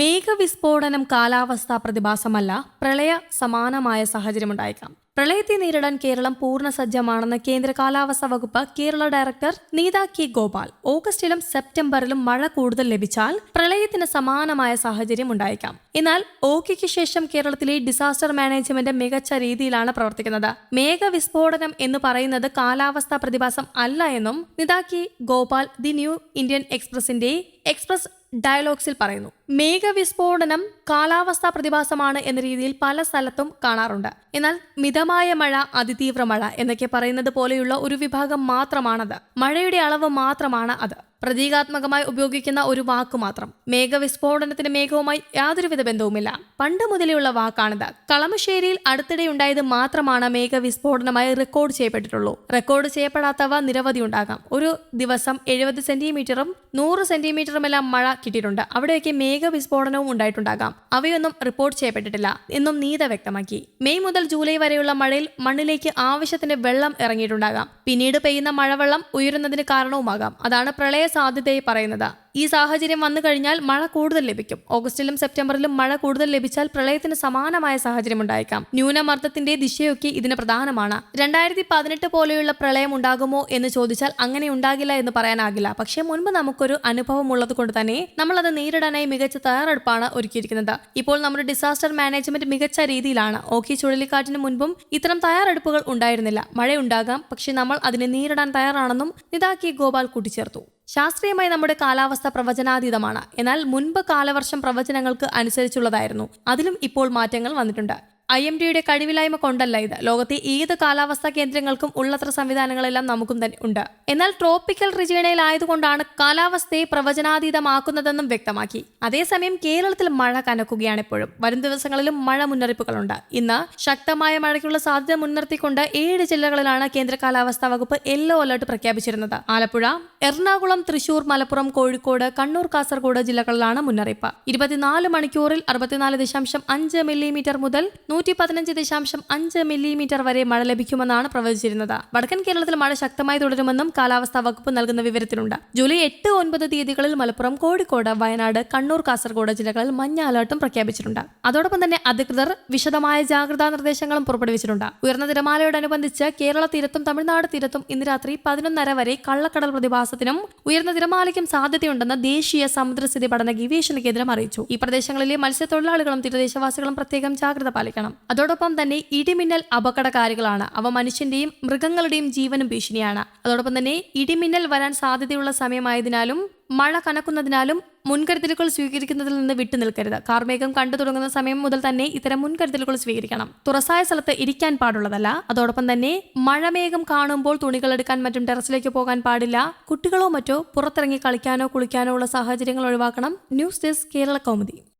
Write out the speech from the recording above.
മേഘവിസ്ഫോടനം കാലാവസ്ഥാ പ്രതിഭാസമല്ല പ്രളയ സമാനമായ സാഹചര്യമുണ്ടായേക്കാം. പ്രളയത്തെ നേരിടാൻ കേരളം പൂർണ സജ്ജമാണെന്ന് കേന്ദ്ര കാലാവസ്ഥാ വകുപ്പ് കേരള ഡയറക്ടർ നീത കെ ഗോപാൽ. ഓഗസ്റ്റിലും സെപ്റ്റംബറിലും മഴ കൂടുതൽ ലഭിച്ചാൽ പ്രളയത്തിന് സമാനമായ സാഹചര്യം ഉണ്ടായേക്കാം. എന്നാൽ ഓക്കിക്ക് ശേഷം കേരളത്തിലെ ഡിസാസ്റ്റർ മാനേജ്മെന്റ് മികച്ച രീതിയിലാണ് പ്രവർത്തിക്കുന്നത്. മേഘവിസ്ഫോടനം എന്ന് പറയുന്നത് കാലാവസ്ഥാ പ്രതിഭാസം അല്ല എന്നും Nitha K Gopal the New Indian എക്സ്പ്രസിന്റെ express ഡയലോഗ്സിൽ പറയുന്നു. മേഘവിസ്ഫോടനം കാലാവസ്ഥാ പ്രതിഭാസമാണ് എന്ന രീതിയിൽ പല സ്ഥലത്തും കാണാറുണ്ട്. എന്നാൽ മിതമായ മഴ അതിതീവ്ര മഴ എന്നൊക്കെ പറയുന്നത് പോലെയുള്ള ഒരു വിഭാഗം മാത്രമാണത്. മഴയുടെ അളവ് മാത്രമാണ് അത്. പ്രതീകാത്മകമായി ഉപയോഗിക്കുന്ന ഒരു വാക്ക് മാത്രം. മേഘവിസ്ഫോടനത്തിന് മേഘവുമായി യാതൊരുവിധ ബന്ധവുമില്ല. പണ്ട് മുതലെയുള്ള വാക്കാണിത്. കളമശ്ശേരിയിൽ അടുത്തിടെ ഉണ്ടായത് മാത്രമാണ് മേഘവിസ്ഫോടനമായി റെക്കോർഡ് ചെയ്യപ്പെട്ടിട്ടുള്ളൂ. റെക്കോർഡ് ചെയ്യപ്പെടാത്തവ നിരവധി ഉണ്ടാകാം. ഒരു ദിവസം എഴുപത് സെന്റിമീറ്ററും നൂറ് സെന്റിമീറ്ററുമെല്ലാം മഴ കിട്ടിയിട്ടുണ്ട്. അവിടെയൊക്കെ മേഘവിസ്ഫോടനവും ഉണ്ടായിട്ടുണ്ടാകാം. അവയൊന്നും റിപ്പോർട്ട് ചെയ്യപ്പെട്ടിട്ടില്ല എന്നും നീത വ്യക്തമാക്കി. മെയ് മുതൽ ജൂലൈ വരെയുള്ള മഴയിൽ മണ്ണിലേക്ക് ആവശ്യത്തിന് വെള്ളം ഇറങ്ങിയിട്ടുണ്ടാകാം. പിന്നീട് പെയ്യുന്ന മഴവെള്ളം ഉയരുന്നതിന് കാരണവുമാകാം. അതാണ് പ്രളയ സാധ്യതയെ പറയുന്നത്. ഈ സാഹചര്യം വന്നു കഴിഞ്ഞാൽ മഴ കൂടുതൽ ലഭിക്കും. ഓഗസ്റ്റിലും സെപ്റ്റംബറിലും മഴ കൂടുതൽ ലഭിച്ചാൽ പ്രളയത്തിന് സമാനമായ സാഹചര്യം ഉണ്ടായേക്കാം. ന്യൂനമർദ്ദത്തിന്റെ ദിശയൊക്കെ ഇതിന് പ്രധാനമാണ്. രണ്ടായിരത്തി പതിനെട്ട് പോലെയുള്ള പ്രളയം ഉണ്ടാകുമോ എന്ന് ചോദിച്ചാൽ അങ്ങനെ ഉണ്ടാകില്ല എന്ന് പറയാനാകില്ല. പക്ഷേ മുൻപ് നമുക്കൊരു അനുഭവം ഉള്ളത് കൊണ്ട് തന്നെ നമ്മൾ അത് നേരിടാനായി മികച്ച തയ്യാറെടുപ്പാണ് ഒരുക്കിയിരിക്കുന്നത്. ഇപ്പോൾ നമ്മുടെ ഡിസാസ്റ്റർ മാനേജ്മെന്റ് മികച്ച രീതിയിലാണ്. ഓഖി ചുഴലിക്കാറ്റിന് മുൻപും ഇത്തരം തയ്യാറെടുപ്പുകൾ ഉണ്ടായിരുന്നില്ല. മഴയുണ്ടാകാം പക്ഷേ നമ്മൾ അതിനെ നേരിടാൻ തയ്യാറാണെന്നും നിതാക്കി ഗോപാൽ കൂട്ടിച്ചേർത്തു. ശാസ്ത്രീയമായി നമ്മുടെ കാലാവസ്ഥ പ്രവചനാതീതമാണ്. എന്നാൽ മുൻപ് കാലവർഷം പ്രവചനങ്ങൾക്ക് അനുസരിച്ചുള്ളതായിരുന്നു. അതിലും ഇപ്പോൾ മാറ്റങ്ങൾ വന്നിട്ടുണ്ട്. ഐ എം ഡിയുടെ കഴിവില്ലായ്മ കൊണ്ടല്ല ഇത്. ലോകത്തെ ഏത് കാലാവസ്ഥാ കേന്ദ്രങ്ങൾക്കും ഉള്ളത്ര സംവിധാനങ്ങളെല്ലാം നമുക്കും തന്നെ ഉണ്ട്. എന്നാൽ ട്രോപ്പിക്കൽ റിജിയണയിലായതുകൊണ്ടാണ് കാലാവസ്ഥയെ പ്രവചനാതീതമാക്കുന്നതെന്നും വ്യക്തമാക്കി. അതേസമയം കേരളത്തിൽ മഴ കനക്കുകയാണ് എപ്പോഴും. വരും ദിവസങ്ങളിലും മഴ മുന്നറിയിപ്പുകളുണ്ട്. ഇന്ന് ശക്തമായ മഴയ്ക്കുള്ള സാധ്യത മുൻനിർത്തിക്കൊണ്ട് ഏഴ് ജില്ലകളിലാണ് കേന്ദ്ര കാലാവസ്ഥാ വകുപ്പ് യെല്ലോ അലർട്ട് പ്രഖ്യാപിച്ചിരുന്നത്. ആലപ്പുഴ എറണാകുളം തൃശൂർ മലപ്പുറം കോഴിക്കോട് കണ്ണൂർ കാസർഗോഡ് ജില്ലകളിലാണ് മുന്നറിയിപ്പ്. ഇരുപത്തിനാല് മണിക്കൂറിൽ അറുപത്തിനാല് ദശാംശം അഞ്ച് മില്ലിമീറ്റർ മുതൽ നൂറ്റി പതിനഞ്ച് ദശാംശം അഞ്ച് മില്ലിമീറ്റർ വരെ മഴ ലഭിക്കുമെന്നാണ് പ്രവചിച്ചിരുന്നത്. വടക്കൻ കേരളത്തിൽ മഴ ശക്തമായി തുടരുമെന്നും കാലാവസ്ഥാ വകുപ്പ് നൽകുന്ന വിവരത്തിലുണ്ട്. ജൂലൈ എട്ട് ഒൻപത് തീയതികളിൽ മലപ്പുറം കോഴിക്കോട് വയനാട് കണ്ണൂർ കാസർഗോഡ് ജില്ലകളിൽ മഞ്ഞ അലർട്ടും പ്രഖ്യാപിച്ചിട്ടുണ്ട്. അതോടൊപ്പം തന്നെ അധികൃതർ വിശദമായ ജാഗ്രതാ നിർദ്ദേശങ്ങളും പുറപ്പെടുവിച്ചിട്ടുണ്ട്. ഉയർന്ന തിരമാലയോടനുബന്ധിച്ച് കേരള തീരത്തും തമിഴ്നാട് തീരത്തും ഇന്ന് രാത്രി പതിനൊന്നര വരെ കള്ളക്കടൽ പ്രതിഭാസത്തിനും ഉയർന്ന തിരമാലയ്ക്കും സാധ്യതയുണ്ടെന്ന് ദേശീയ സമുദ്രസ്ഥിതി പഠന ഗവേഷണ കേന്ദ്രം അറിയിച്ചു. ഈ പ്രദേശങ്ങളിലെ മത്സ്യത്തൊഴിലാളികളും തീരദേശവാസികളും പ്രത്യേകം ജാഗ്രത പാലിക്കണം. അതോടൊപ്പം തന്നെ ഇടിമിന്നൽ അപകടകാരികളാണ്. അവ മനുഷ്യന്റെയും മൃഗങ്ങളുടെയും ജീവനും ഭീഷണിയാണ്. അതോടൊപ്പം തന്നെ ഇടിമിന്നൽ വരാൻ സാധ്യതയുള്ള സമയമായതിനാലും മഴ കനക്കുന്നതിനാലും മുൻകരുതലുകൾ സ്വീകരിക്കുന്നതിൽ നിന്ന് വിട്ടുനിൽക്കരുത് കാർമേഘം കണ്ടു തുടങ്ങുന്ന സമയം മുതൽ തന്നെ ഇത്തരം മുൻകരുതലുകൾ സ്വീകരിക്കണം. തുറസായ സ്ഥലത്ത് ഇരിക്കാൻ പാടുള്ളതല്ല. അതോടൊപ്പം തന്നെ മഴമേഘം കാണുമ്പോൾ തുണികൾ എടുക്കാൻ മറ്റും ടെറസിലേക്ക് പോകാൻ പാടില്ല. കുട്ടികളോ മറ്റോ പുറത്തിറങ്ങി കളിക്കാനോ കുളിക്കാനോ ഉള്ള സാഹചര്യങ്ങൾ ഒഴിവാക്കണം. News desk Kerala Kaumudi.